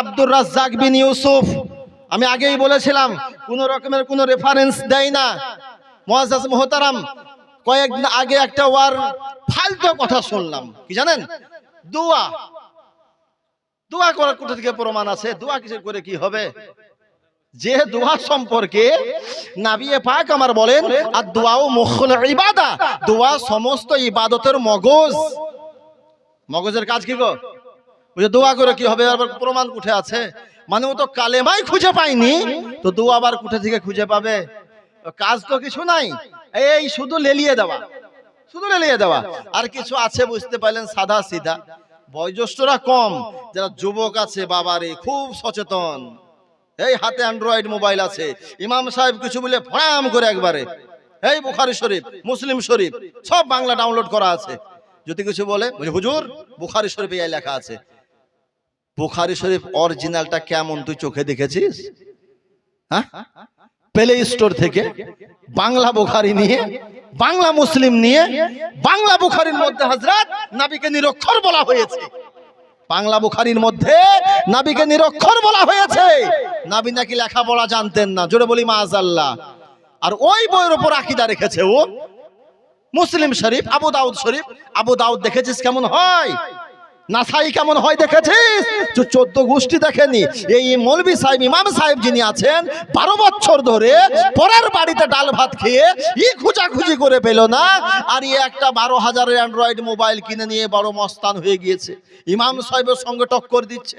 আব্দুর রাজ্জাক বিন ইউসুফ। আমি আগেই বলেছিলাম, কোন রকমের কোনো রেফারেন্স দেয় না। মুআজ্জাজ মোহতারাম, কয়েকদিন আগে একটা ওয়ার, ফালতু কথা শুনলাম। কি জানেন? দোয়া। দোয়া করার কোথা থেকে প্রমাণ আছে? দোয়া কিছু করে কি হবে? যে দোয়া সম্পর্কে নাবিয়ে পাক আমার বলেন, আর দোয়াও মুখল ইবাদা। দোয়া সমস্ত ইবাদতের মগজ। মগজের কাজ কি গো? যে দোয়া করে কি হবে? আবার প্রমাণ উঠে আছে। মানে ও তো কালেমাই খুঁজে পায়নি। তো দোয়া আবার কোথা থেকে খুঁজে পাবে? কাজ তো কিছু নাই। এই শুধু লেলিয়ে দেওয়া। শুধু লেলিয়ে দেওয়া। আর কিছু আছে বুঝতে পারলেন, সাদা সিধা। বয়োজ্যেষ্ঠরা কম। যারা যুবক আছে, বাবারে, খুব সচেতন। এই হাতে অ্যান্ড্রয়েড মোবাইল আছে। ইমাম সাহেব কিছু বলে ফড়াম করে একবারে। এই বুখারি শরীফ, মুসলিম শরীফ, সব বাংলা ডাউনলোড করা আছে। যদি কিছু বলে হুজুর, বুখারি শরীফে এই লেখা আছে। বুখারি শরীফ অরিজিনালটা কেমন তুই চোখে দেখেছিস? হ্যাঁ? প্লে স্টোর থেকে বাংলা বুখারি নিয়ে, বাংলা মুসলিম নিয়ে, বাংলা বুখারির মধ্যে হজরত নাবিকে নিরক্ষর বলা হয়েছে। বাংলা বুখারির মধ্যে নাবিকে নিরক্ষর বলা হয়েছে। নাবি নাকি লেখাপড়া জানতেন না, জোরে বলি মাআজাল্লাহ আর ওই বইয়ের উপর আকিদা রেখেছে ও। মুসলিম শরীফ, আবু দাউদ শরীফ, আবু দাউদ দেখেছিস কেমন হয়? নাসাই কেমন হয় দেখেছিস? তো চোদ্দ গোষ্ঠী দেখেনি। এই মৌলবি সাহেব, ইমাম সাহেব যিনি আছেন, বারো বছর ধরে পরের বাড়িতে ডাল ভাত খেয়ে ই খুঁজাখুঁজি করে পেল না, আর ই একটা বারো হাজারের অ্যান্ড্রয়েড মোবাইল কিনে নিয়ে বড় মস্তান হয়ে গিয়েছে। ইমাম সাহেবের সঙ্গে টক্কর দিচ্ছে।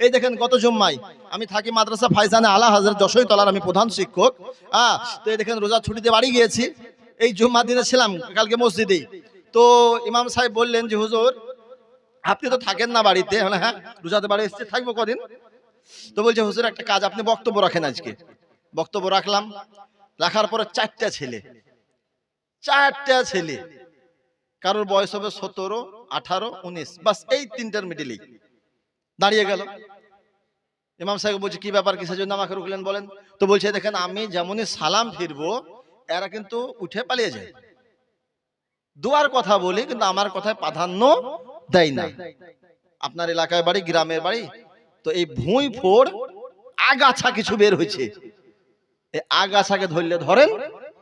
এই দেখেন গত জুম্মাই। আমি থাকি মাদ্রাসা ফাইজানে আলা হাজার যশোই তলার, আমি প্রধান শিক্ষক। হ্যাঁ তো এই দেখেন রোজা ছুটিতে বাড়ি গিয়েছি। এই জুম্মা দিনে ছিলাম, কালকে মসজিদেই। তো ইমাম সাহেব বললেন যে, হুজুর আপনি তো থাকেন না বাড়িতে মানে হ্যাঁ রোজাতে বাড়ি এসছে, থাকব কদিন? তো বলছে, হুজুর, একটা কাজ, আপনি বক্তব্য রাখেন আজকে। বক্তব্য রাখলাম, রাখার পরে চারটা ছেলে চারটা ছেলে, কারোর বয়স হবে সতেরো, আঠারো, উনিশ, বাস এই তিনটার মিডিলেই দাঁড়িয়ে গেল। ইমাম সাহেব বলছে, কি ব্যাপার, কিসের জন্য আমাকে রুকলেন বলেন, তো বলছে, দেখেন, আমি যেমনই সালাম ফিরবো, এরা কিন্তু উঠে পালিয়ে যায়। দুয়ার কথা বলি, কিন্তু আমার কথায় প্রাধান্য দেয় না। আপনার এলাকায় বাড়ি, গ্রামের বাড়ি? তো এই ভুঁই ফোড় আগাছা কিছু বের হয়েছে। এই আগাছাকে ধরলে ধরেন,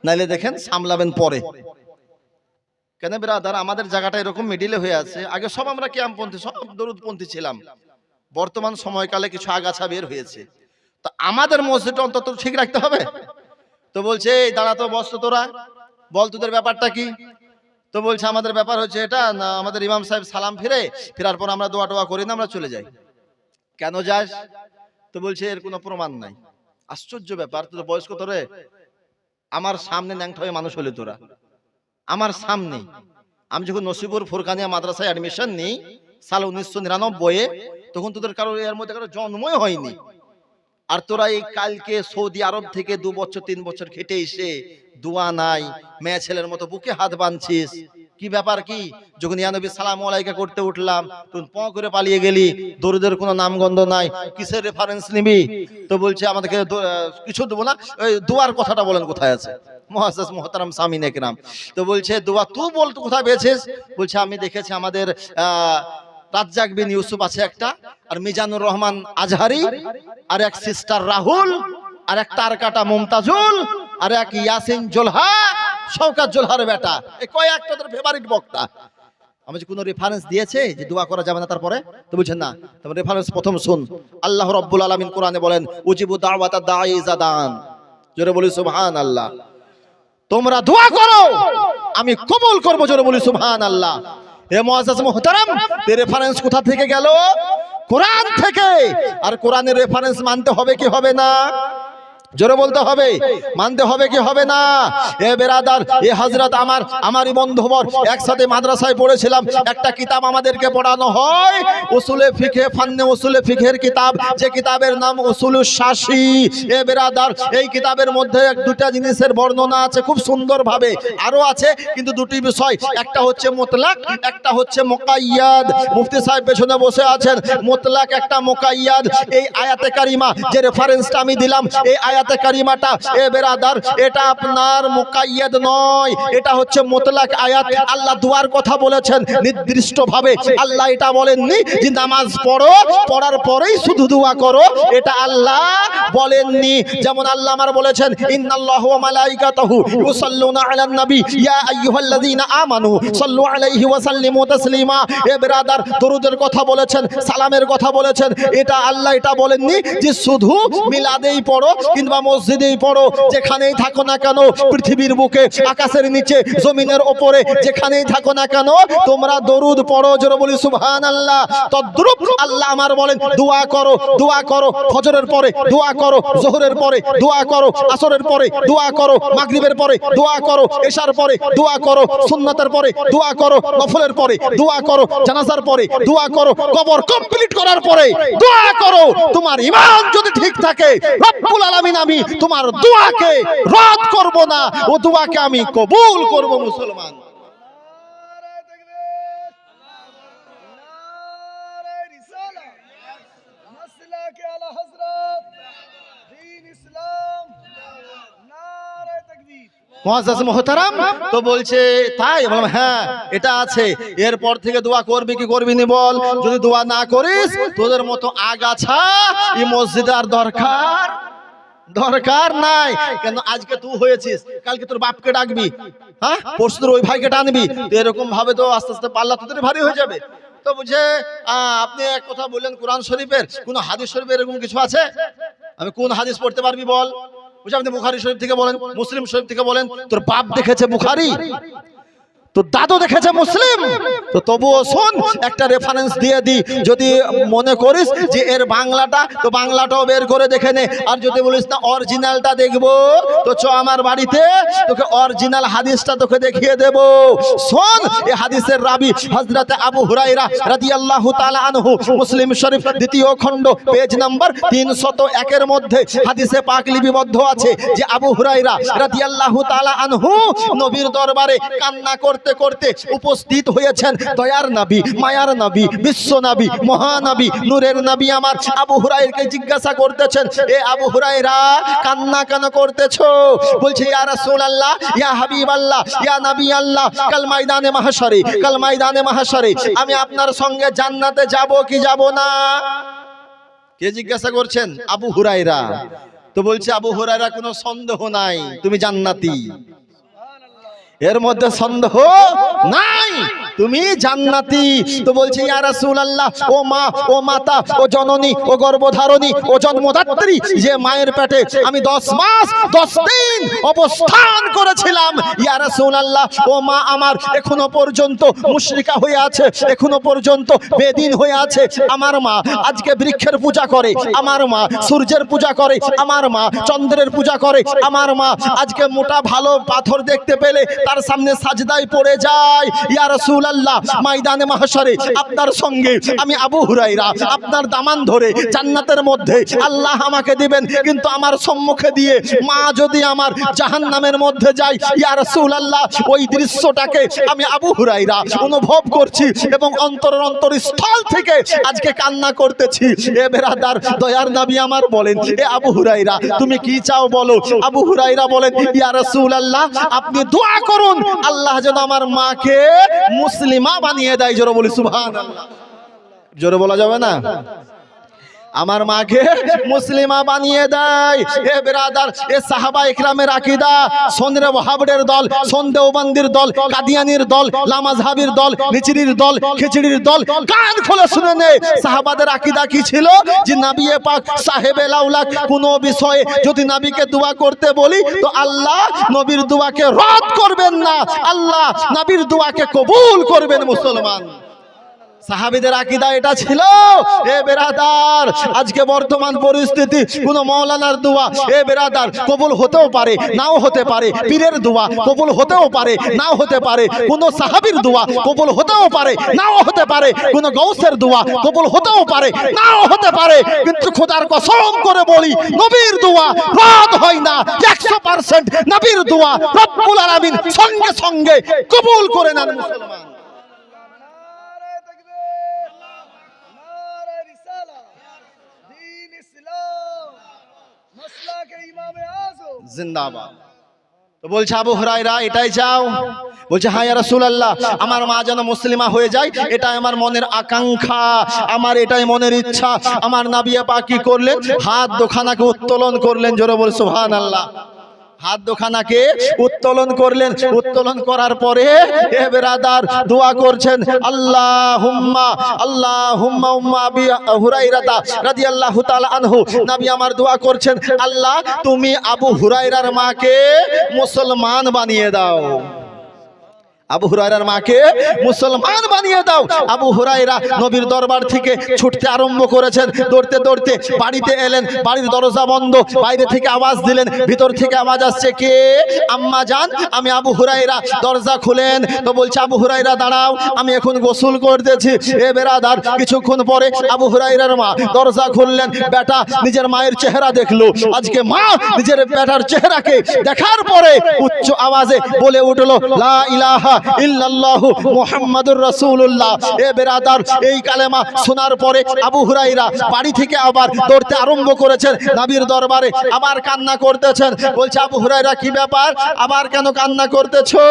নাইলে দেখেন সামলাবেন পরে। কেন বিরাদার, আমাদের জায়গাটা এরকম মিডিলে হয়ে আছে। আগে সব আমরা ক্যাম্পপন্থী, সব দরুদপন্থী ছিলাম। বর্তমান সময়কালে কিছু আগাছা বের হয়েছে। তো আমাদের মসজিদটা অন্তত ঠিক রাখতে হবে। তো বলছে, এই দাঁড়া তো, বস তোরা। বল তোদের ব্যাপারটা কি? তো বলছে, আমাদের ব্যাপার হচ্ছে এটা, না, আমাদের ইমাম সাহেব সালাম ফিরে, ফেরার পর আমরা দোয়া টোয়া করি না, আমরা চলে যাই। কেন যাস? তো বলছে, এর কোনো প্রমাণ নাই। আশ্চর্য ব্যাপার তোর বয়স্ক তোরে। আমার সামনে ন্যাংটা হয়ে মানুষ হলে তোরা। আমার সামনে, আমি যখন নসিবুর ফুরকানিয়া মাদ্রাসায় অ্যাডমিশন নিই, সাল উনিশশো নিরানব্বই তখন তোদের কারও এর মধ্যে কারও জন্মই হয়নি। আর তোরা এই কালকে সৌদি আরব থেকে দু বছর, তিন বছর খেটে এসে দোয়া নাই, মেয়ে ছেলের মতো বুকে হাত বাঁধছিস। কি ব্যাপার কি? যখন ইয়ানবী সালাম আলাইকা করতে উঠলাম, তখন প করে পালিয়ে গেলি, দরুদের কোনো নামগন্ধ নাই। কিসের রেফারেন্স নিবি? তো বলছে, আমাদেরকে কিছু দেবো না, ওই দোয়ার কথাটা বলেন কোথায় আছে? তো বলছে, দোয়া তুই বল কোথায় পেয়েছিস? বলছে, আমি দেখেছি আমাদের, আহ রাজ্জাক বিন ইউসুফ আছে একটা, আর মিজানুর রহমান আজহারি, আর এক সিস্টার রাহুল, আর এক তারকাটা মুমতাজুল, আর এক ইয়াসিন জোলহা, শওকাত জোলহার বেটা। এই কয়েকটা তোর ফেভারিট বক্তা? আমি যে কোনো রেফারেন্স দিয়েছে, যে দোয়া করা যাবে না তারপরে? তো বুঝছেন না? তারপর রেফারেন্স প্রথম শুন। আল্লাহ রব্বুল আলামিন কোরআনে বলেন, উজিবু দাওয়াতা দাঈ জাদান। জোরে বলি সুবহান আল্লাহ তোমরা দোয়া করো, আমি কবুল করব জোরে বলি সুবহান আল্লাহ এ মুহতারাম রেফারেন্স কোথা থেকে গেল? কোরআন থেকে। আর কোরআনের রেফারেন্স মানতে হবে কি হবে না? জোরে বলতে হবে। মানতে হবে কি হবে না? এ বেরাদার, এ হজরত আমার, আমারই বন্ধুবর, একসাথে মাদ্রাসায় পড়েছিলাম। একটা কিতাব আমাদেরকে পড়ানো হয়। উসুলে ফিখে ফান্নে, উসুলে ফিখের কিতাব। যে কিতাবের নাম উসুল শাসি। এ বেরাদার, এই কিতাবের মধ্যে এক, দুটা জিনিসের বর্ণনা আছে খুব সুন্দরভাবে। আরও আছে, কিন্তু দুটি বিষয়। একটা হচ্ছে মোতলাক, একটা হচ্ছে মোকাইয়াদ। মুফতি সাহেব পেছনে বসে আছেন। মোতলাক একটা মোকাইয়াদ। এই আয়াতে কারিমা যে রেফারেন্সটা আমি দিলাম, এই আয়াতে আয়াতে কারিমাটা। এ বেরাদার, এটা আপনার মুকাইয়াদ নয়। এটা হচ্ছে মোতলাক আয়াত। আল্লাহ দুয়ার কথা বলেছেন নির্দিষ্ট ভাবে আল্লাহ এটা বলেননি যে নামাজ পড়ো, পড়ার পরেই শুধু দোয়া করো। এটা আল্লাহ বলেননি। যেমন আল্লাহ আমার বলেছেন, ইন্নাল্লাহু ওয়া মালাইকাতাহু ইউসাল্লুনা আলান নবী। ইয়া আইয়ুহাল্লাযীনা আমানু সাল্লু আলাইহি ওয়া সাল্লিমু তাসলিমা। এ ব্রাদার, দরুদের কথা বলেছেন, সালামের কথা বলেছেন। এটা আল্লাহ এটা বলেননি যে শুধু মিলাদেই পড়ো কিংবা মসজিদেই পড়ো যেখানেই থাকো না কেন পৃথিবীর বুকে আকাশের নিচে জমিনের ওপরে যেখানেই থাকো না কেন তোমরা দরুদ পড়ো জোরে বলি সুবহানাল্লাহ তদ্রুপ আল্লাহ আমার বলেন দোয়া করো দোয়া করো ফজরের পরে দোয়া করো জোহরের পরে দোয়া করো আসরের পরে দোয়া করো মাগরিবের পরে দোয়া করো এশার পরে দোয়া করো সুন্নাতের পরে দোয়া করো নফলের পরে দোয়া করো জানাজার পরে দোয়া করো কবর কমপ্লিট করার পরে দোয়া করো তোমার ইমান যদি ঠিক থাকে রব্বুল আলামিন আমি তোমার দোয়াকে রদ করব না, ও দোয়াকে আমি কবুল করব মুসলমান। তো বলছে, তাই? হ্যাঁ এটা আছে। এরপর থেকে দোয়া করবি কি করবি নি বল? যদি দোয়া না করিস, তোদের মতো আগাছা এই মসজিদে আর দরকার দরকার নাই। কেন আজকে তুই হয়েছিস? কালকে তোর বাপকে ডাকবি। হ্যাঁ? পরশু তোর ওই ভাইকে টানবি। তো এরকম ভাবে তো আস্তে আস্তে পাল্লা তোদের ভারী হয়ে যাবে। তো বুঝে আপনি এক কথা বললেন কোরআন শরীফের। কোন হাদিস শরীফের এরকম কিছু আছে? আমি কোন হাদিস পড়তে পারবি বল? বুঝে আপনি বুখারি শরীফ থেকে বলেন, মুসলিম শরীফ থেকে বলেন, তোর বাপ দেখেছে বুখারি? তো দাদু দেখেছে মুসলিম? তো তবুও শোন, একটা রেফারেন্স দিয়ে দি। যদি মনে করিস যে এর বাংলাটা, তো বাংলাটাও বের করে দেখে নে। আর যদি বলিস, না অরিজিনালটা দেখব, তো চ আমার বাড়িতে, তোকে অরিজিনাল হাদিসটা তোকে দেখিয়ে দেব। শোন, এ হাদিসের রাবি হযরতে আবু হুরাইরা রাদিয়াল্লাহু তাআলা আনহু, মুসলিম শরীফ দ্বিতীয় খণ্ড পেজ নাম্বার 301 একের মধ্যে হাদিসে পাক লিপিবদ্ধ আছে যে আবু হুরাইরা রাদিয়াল্লাহু তাআলা আনহু নবীর দরবারে কান্না করতে করতে করতে উপস্থিত হয়েছেন দয়ার নবী, মায়ার নবী, বিশ্ব নবী, মহানবী, নূরের নবী আমার। আবু হুরাইরকে জিজ্ঞাসা করতেছেন, এ আবু হুরাইরা কান্না কেন করতেছো? বলছে, ইয়া রাসূলুল্লাহ, ইয়া হাবিবাল্লাহ, ইয়া নবী আল্লাহ কাল ময়দানে মাহশরে, কাল ময়দানে আমি আপনার সঙ্গে জান্নাতে যাব কি যাব না? কে জিজ্ঞাসা করছেন? আবু হুরাইরা তো বলছে, আবু হুরাইরা কোনো সন্দেহ নাই, তুমি জান্নাতি। এর মধ্যে সন্দেহ নাই। তুমি জান্নাতি। তো বলছে, ইয়া রাসূলুল্লাহ, ও মা, ও মাতা, ও জননী, ও গর্ভধারণী, ও জন্মদাত্রী, যে মায়ের পেটে আমি 10 মাস 10 দিন অবস্থান করেছিলাম, ইয়া রাসূলুল্লাহ, ও মা আমার এখনও পর্যন্ত মুশরিকা হয়ে আছে, এখনও পর্যন্ত বেদিন হয়ে আছে। আমার মা আজকে বৃক্ষের পূজা করে, আমার মা সূর্যের পূজা করে, আমার মা চন্দ্রের পূজা করে, আমার মা আজকে মোটা ভালো পাথর দেখতে পেলে তার সামনে সাজদায় পড়ে যায়। ইয়া রাসূলুল্লাহ ময়দানে মাহশরে আপনার সঙ্গে আমি আবু হুরাইরা আপনার দামান ধরে জান্নাতের মধ্যে আল্লাহ আমাকে দিবেন কিন্তু আমার সম্মুখে দিয়ে মা যদি আমার জাহান্নামের মধ্যে যায় ইয়া রাসূলুল্লাহ ওই দৃশ্যটাকে আমি আবু হুরাইরা অনুভব করছি এবং অন্তরের অন্তরস্থল থেকে আজকে কান্না করতেছি। এ বেরাদার দয়ার নবী আমার বলেন এ আবু হুরাইরা তুমি কি চাও বলো? আবু হুরাইরা বলেন ইয়া রাসূলুল্লাহ আপনি দোয়া করুন আল্লাহ যেন আমার মাকে মুসলিমা বানিয়ে দেয় জোরে বলি সুবহানাল্লাহ। জোরে বলা যাবে না? আমার মাকে মুসলিমা বানিয়ে দেয়। এ বেরাদার, এ সাহাবা ইকরামের আকীদা। সন্দ্রে ওয়াহাবের দল সন্দেহবান্দির দল, কাদিয়ানির দল লামাজহাবির দল নিচিরির দল, খিচড়ির দল। কান খুলে শুনে নে, সাহাবাদের আকীদা কি ছিল? যে নাবিয়ে পাক সাহেবে লাউলাক কোনো বিষয়ে যদি নাবিকে দোয়া করতে বলি, তো আল্লাহ নবীর দোয়াকে রদ করবেন না। আল্লাহ নবীর দোয়াকে কবুল করবেন মুসলমান। সাহাবিদের আকিদা এটা ছিল। এ বেরাদার, আজকে বর্তমান পরিস্থিতি, কোন মৌলানার দোয়া, এ বেরাদার, কবুল হতেও পারে, নাও হতে পারে, পীরের দোয়া কবুল হতেও পারে, নাও হতে পারে, কোন সাহাবীর দোয়া কবুল হতেও পারে, নাও হতে পারে, কোন গৌসের দোয়া কবুল হতেও পারে, নাও হতে পারে, কিন্তু খোদার কসম করে বলি, নবীর দোয়া রদ হয় না, একশো পার্সেন্ট নবীর দোয়া রব্বুল আলামিন সঙ্গে সঙ্গে কবুল করে নেন মুসলমান। জিন্দাবাদ। তো বলছে, আবু হরাইরা এটাই চাও? বলছে হ্যাঁ রাসুল আল্লাহ আমার মা যেন মুসলিমা হয়ে যায়, এটাই আমার মনের আকাঙ্ক্ষা, আমার এটাই মনের ইচ্ছা, আমার নাবিয়া পা কি করলেন? হাত দোখানাকে উত্তোলন করলেন, জোরে বল, সুবহানাল্লাহ। হাত দোখানাকে উত্তোলন করলেন। উত্তোলন করার পরে এ বেরাদার দোয়া করছেন আল্লাহ হুম্মা আল্লাহ হুম্মা উম্মা আবি হুরাইরাদা রাদিয়াল্লাহু তাআলা আনহু। নাবি আমার দোয়া করছেন, আল্লাহ, তুমি আবু হুরাইরার মাকে মুসলমান বানিয়ে দাও। আবু হুরাইরার মাকে মুসলমান বানিয়ে দাও। আবু হুরাইরা নবীর দরবার থেকে ছুটতে আরম্ভ করেছেন। দৌড়তে দৌড়তে বাড়িতে এলেন, বাড়ির দরজা বন্ধ, বাইরে থেকে আওয়াজ দিলেন, ভিতর থেকে আওয়াজ আসছে, কে? আম্মা যান আমি আবু হুরাইরা দরজা খুলেন। তো বলছে, আবু হুরাইরা দাঁড়াও, আমি এখন গোসল করতেছি। এ বেরাদার, কিছুক্ষণ পরে আবু হুরাইরার মা দরজা খুললেন। বেটা, নিজের মায়ের চেহারা দেখল। আজকে মা নিজের বেটার চেহারাকে দেখার পরে উচ্চ আওয়াজে বলে উঠল, লা ইলাহা ইল্লাল্লাহু মুহাম্মাদুর রাসূলুল্লাহ। এ বেরাদার, এই কালেমা শোনার পরে আবু হুরাইরা বাড়ি থেকে আবার দৌড়তে আরম্ভ করেছেন নবীর দরবারে। আবার কান্না করতেছেন। বলছে, আবু হুরাইরা কি ব্যাপার? আবার কেন কান্না করতেছো?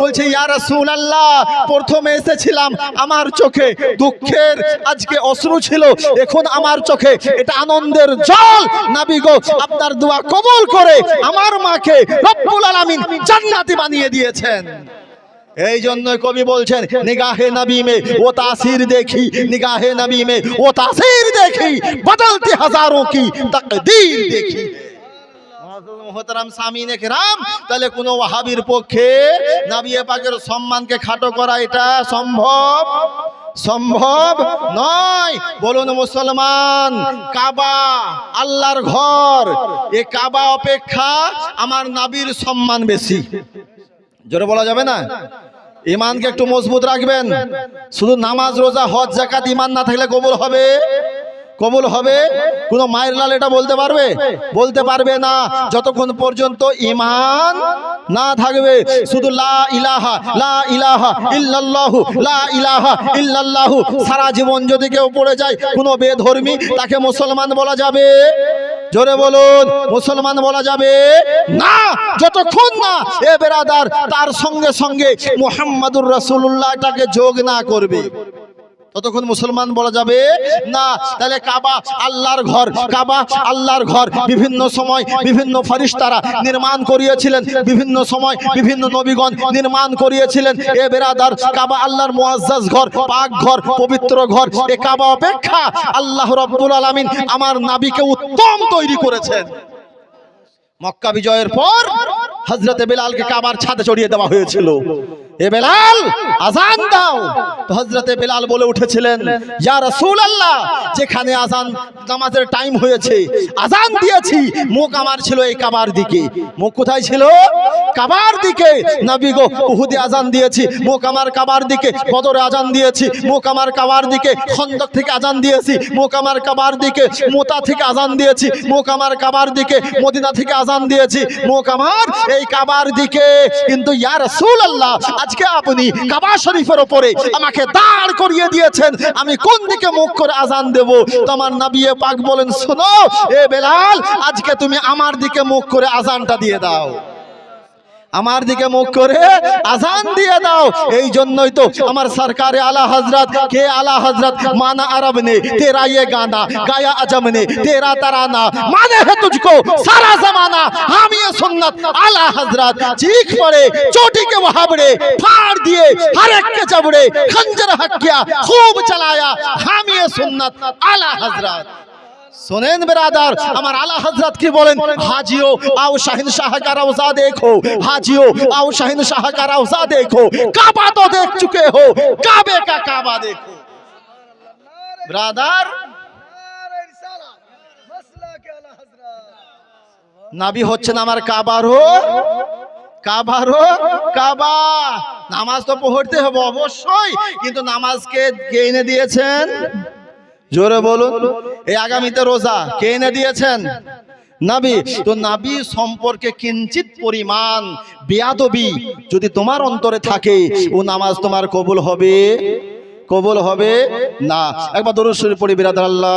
বলছে, ইয়া রাসূলুল্লাহ, প্রথমে এসেছিলাম আমার চোখে দুঃখের, আজকে অশ্রু ছিল, এখন আমার চোখে এটা আনন্দের জল। নবী গো, আপনার দোয়া কবুল করে আমার মাকে রব্বুল আলামিন জান্নাতি বানিয়ে দিয়েছেন। এই জন্য কবি বলছেন, নিগাহে নবী মে ও তাসির দেখি, নিগাহে নবী মে ও তাসির দেখি, বদলতে হাজারোं की তকদীর দেখি। কেরাম তাহলে কোন পক্ষে সম্মানকে খাটো করা এটা সম্ভব? সম্ভব নয়। বলুন মুসলমান, কাবা আল্লাহর ঘর, এ কাবা অপেক্ষা আমার নাবির সম্মান বেশি। জোরে বলা যাবে না? ইমানকে একটু মজবুত রাখবেন। শুধু নামাজ, রোজা, হজ জাকাত ইমান না থাকলে কবুল হবে? কবুল হবে? কোনো মায়ের লাল এটা বলতে পারবে? বলতে পারবে না। যতক্ষণ পর্যন্ত ইমান না থাকবে, শুধু লা ইলাহা লা ইলাহা ইল্লাল্লাহু, লা ইলাহা ইল্লাল্লাহু, সারা জীবন যদি কেউ পড়ে যায়, কোনো বেধর্মী তাকে মুসলমান বলা যাবে? জোরে বলুন, মুসলমান বলা যাবে? না, যতক্ষণ না এ বেরাদার তার সঙ্গে সঙ্গে মোহাম্মদুর রসুল্লাহটাকে যোগ না করবে। ততক্ষণ মুসলমান বলা যাবে, না, তাহলে কাবা আল্লাহর ঘর, কাবা আল্লাহর ঘর। বিভিন্ন সময় বিভিন্ন ফরিস্তারা নির্মাণ করিয়েছিলেন, বিভিন্ন সময় বিভিন্ন নবীগণ নির্মাণ করিয়েছিলেন। এ বেরাদার কাবা আল্লাহর মুআজ্জাজ ঘর, পাক ঘর, পবিত্র ঘর, এ কাবা অপেক্ষা আল্লাহ রাব্বুল আলামিন আমার নাবিকে উত্তম তৈরি করেছেন। মক্কা বিজয়ের পর হজরতে বেলালকে কাবার ছাদে চড়িয়ে দেওয়া হয়েছিল। এ বেলাল আজান দাও। তো হজরতে বেলাল বলে উঠেছিলেন, ইয়া রাসূলুল্লাহ, যেখানে আজান নামাজের টাইম হয়েছে। আজান দিয়েছি। মুখ আমার ছিল এই কাবার দিকে। মুখ কোথায় ছিল? কাবার দিকে। নবী গো, উহুদে আজান দিয়েছি। মুখ আমার কাবার দিকে। বদরে আজান দিয়েছি। মুখ আমার কাবার দিকে। খন্দক থেকে আজান দিয়েছি। মুখ আমার কাবার দিকে। মোতা থেকে আজান দিয়েছি। মুখ আমার কাবার দিকে। মদিনা থেকে আজান দিয়েছি। মুখ আমার এই কাবার দিকে। কিন্তু ইয়া রাসূলুল্লাহ, আজকে আপনি কাবা শরীফের উপরে আমাকে দাঁড় করিয়ে দিয়েছেন। আমি কোন দিকে মুখ করে আজান দেব? তোমার নবিয়ে পাক বলেন, শোনো, এ বেলাল, আজকে তুমি আমার দিকে মুখ করে আজানটা দিয়ে দাও। আমার দিকে মুখ করে আজান দিয়ে দাও। এই জন্যই তো আমার সরকারে আলা হজরত কে আলা হজরত মানা আরব নে, তেরা ইয়ে গানা গায়া আজম নে, তেরা তারা না মানে হে তুঝকো, সারা জামানা, আমি সুন্নাত আলা হাজরাত চিখ পড়ে চোটিকে মহাবড়ে ফাড় দিয়ে হারেককে চাবড়ে খঞ্জর হাকিয়া খুব চালায়া হামিয়ে সুন্নাত আলা হাজরাত শোনেন বেরাদার, আমার আলা হজরত কি বলেন? হাজিও, আও শাহিন শাহকার দেখো। হাজিও, আও শাহিন শাহকার দেখো। কাবা তো দেখ চুকে হো, কাবে কা কাবা দেখো। ব্রাদার নাবি হচ্ছেন আমার কাবারও কাবারও কাবা। নামাজ তো পড়তে হবে অবশ্যই, কিন্তু নামাজকে কে এনে দিয়েছেন? জোরে বলুন। এই আগামীতে রোজা কে এনে দিয়েছেন? নাবি। তো নাবি সম্পর্কে কিঞ্চিত পরিমাণ বেয়াদবি যদি তোমার অন্তরে থাকে, ও নামাজ তোমার কবুল হবে? কবুল হবে না। একবার দরুদ শরীফ পড়ি, বিরাদার আল্লাহ।